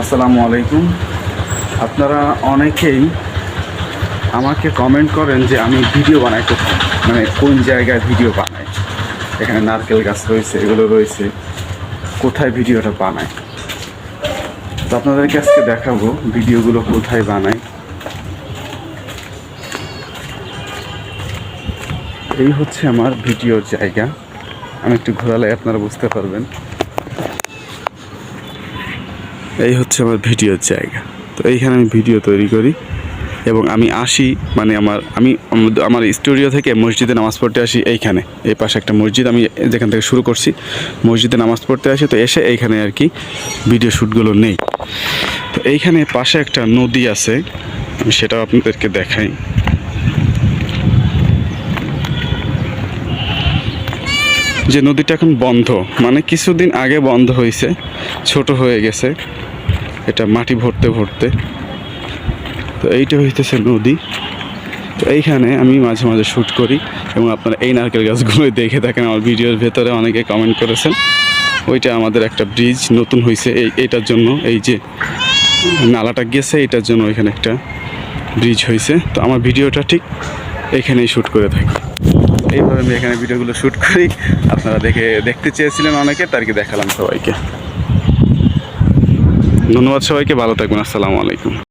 আসসালামু আলাইকুম। আপনারা অনেকেই আমাকে কমেন্ট করেন যে আমি ভিডিও বানাই কোথায়? মানে কোন জায়গায় ভিডিও বানাই? এখানে নারকেল গাছ রয়েছে, এগুলো রয়েছে। কোথায় ভিডিওটা বানাই? তো আপনাদেরকে আজকে দেখাবো ভিডিওগুলো কোথায় বানাই। এই হচ্ছে আমার ভিডিওর জায়গা। আমি একটু ঘোরালে আপনারা বুঝতে পারবেন। এই হচ্ছে আমার ভিডিওর জায়গা। তো এইখানে আমি ভিডিও তৈরি করি এবং আমি আসি মানে আমার, আমি আমার স্টুডিও থেকে মসজিদে নামাজ পড়তে আসি এইখানে। এই পাশে একটা মসজিদ, আমি যেখান থেকে শুরু করছি, মসজিদে নামাজ পড়তে আসি, তো এসে এইখানে আর কি ভিডিও শ্যুটগুলো নেই। তো এইখানে পাশে একটা নদী আছে, আমি সেটাও আপনাদেরকে দেখাই। যে নদীটা এখন বন্ধ। মানে কিছুদিন আগে বন্ধ হয়েছে ছোট হয়ে গেছে। এটা মাটি ভরতে ভরতে। তো এইটা হইতেছে নদী। তো এইখানে আমি মাঝে মাঝে শ্যুট করি এবং আপনারা এই নারকেল গাছগুলো দেখে থাকেন। আমার ভিডিওর ভেতরে অনেকে কমেন্ট করেছেন। ওইটা আমাদের একটা ব্রিজ নতুন হয়েছে এই, এইটার জন্য এই যে নালাটা গেছে এটার জন্য এখানে একটা ব্রিজ হয়েছে তো আমার ভিডিওটা ঠিক এখানেই শ্যুট করে থাকি। এইভাবে আমি এখানে ভিডিওগুলো শ্যুট করি। আপনারা দেখে দেখতে চেয়েছিলেন অনেকে তারকে দেখালাম সবাইকে। ধন্যবাদ সবাইকে, ভালো থাকবেন, আসসালামু আলাইকুম।